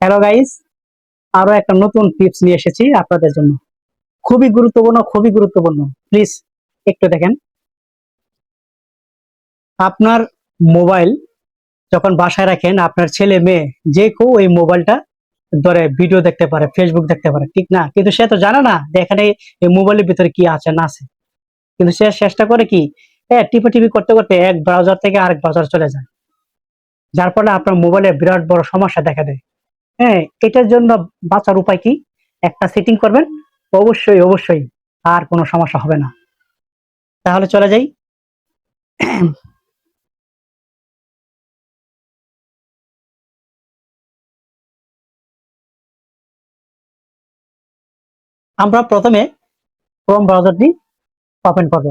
Hello guys আরও একটা নতুন টিপস নিয়ে এসেছি আপনাদের জন্য। খুবই গুরুত্বপূর্ণ খুবই গুরুত্বপূর্ণ। প্লিজ একটু দেখেন। আপনার মোবাইল যখন বাসায় রাখেন, আপনার ছেলে, মেয়ে, যে কেউ ওই মোবাইলটা ধরে ভিডিও দেখতে পারে ফেসবুক দেখতে পারে, ঠিক না? কিন্তু সে তো জানে না যে এখানে এই মোবাইলের ভিতরে কি আছে, না আছে। কিন্তু সে চেষ্টা করে কি হ্যাঁ টিপে টিপি করতে করতে এক ব্রাউজার থেকে আরেক ব্রাউজার চলে যায়। যার ফলে আপনার মোবাইলে বিরাট বড় সমস্যা দেখা দেয়। হ্যাঁ এটার জন্য বাঁচার উপায় কি? একটা সেটিং করবেন, অবশ্যই অবশ্যই আর কোনো সমস্যা হবে না। তাহলে চলে যাই। আমরা প্রথমে ক্রোম ব্রাউজারটি ওপেন করব।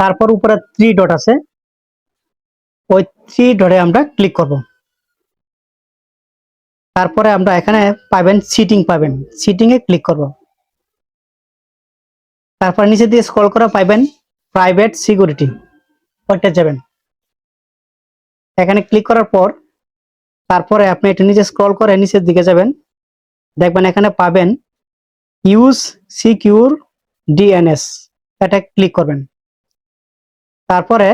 তারপর উপরে থ্রি ডট আছে। ওই থ্রি ডটে আমরা ক্লিক করব। তারপরে আমরা এখানে পাবেন সিটিং পাবেন। সিটিং এ ক্লিক করব। তারপর নিচে দিয়ে স্ক্রল করে পাবেন প্রাইভেট সিকিউরিটি ওইটা যাবেন। এখানে ক্লিক করার পর তারপরে আপনি এটা নিচে স্ক্রল করে নিচের দিকে যাবেন। দেখবেন এখানে পাবেন ইউজ সিকিউর ডিএনএস এটা ক্লিক করবেন। তারপরে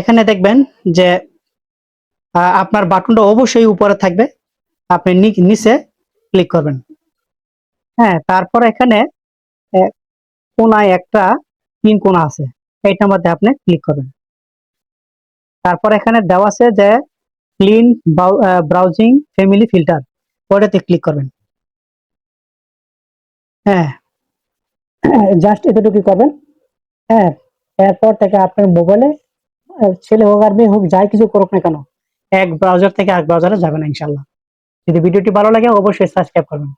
এখানে দেখবেন যে আপনার বাটনটা অবশ্যই উপরে থাকবে। আপনি নিচে ক্লিক করবেন। হ্যাঁ তারপর এখানে কোনায় একটা তিন কোনা আছে। এইটার মধ্যে আপনি ক্লিক করবেন। তারপর এখানে দেওয়া আছে যে, ক্লিন ব্রাউজিং ফ্যামিলি ফিল্টার। ওটাতে ক্লিক করবেন। হ্যাঁ জাস্ট এতটুকু করবেন। হ্যাঁ এরপর থেকে আপনার মোবাইলে ছেলে হোক আর মেয়ে হোক, যাই কিছু করুক না কেন, এক ব্রাউজার থেকে এক ব্রাউজারে যাবে না ইনশাল্লাহ যদি ভিডিওটি ভালো লাগে, অবশ্যই সাবস্ক্রাইব করবেন।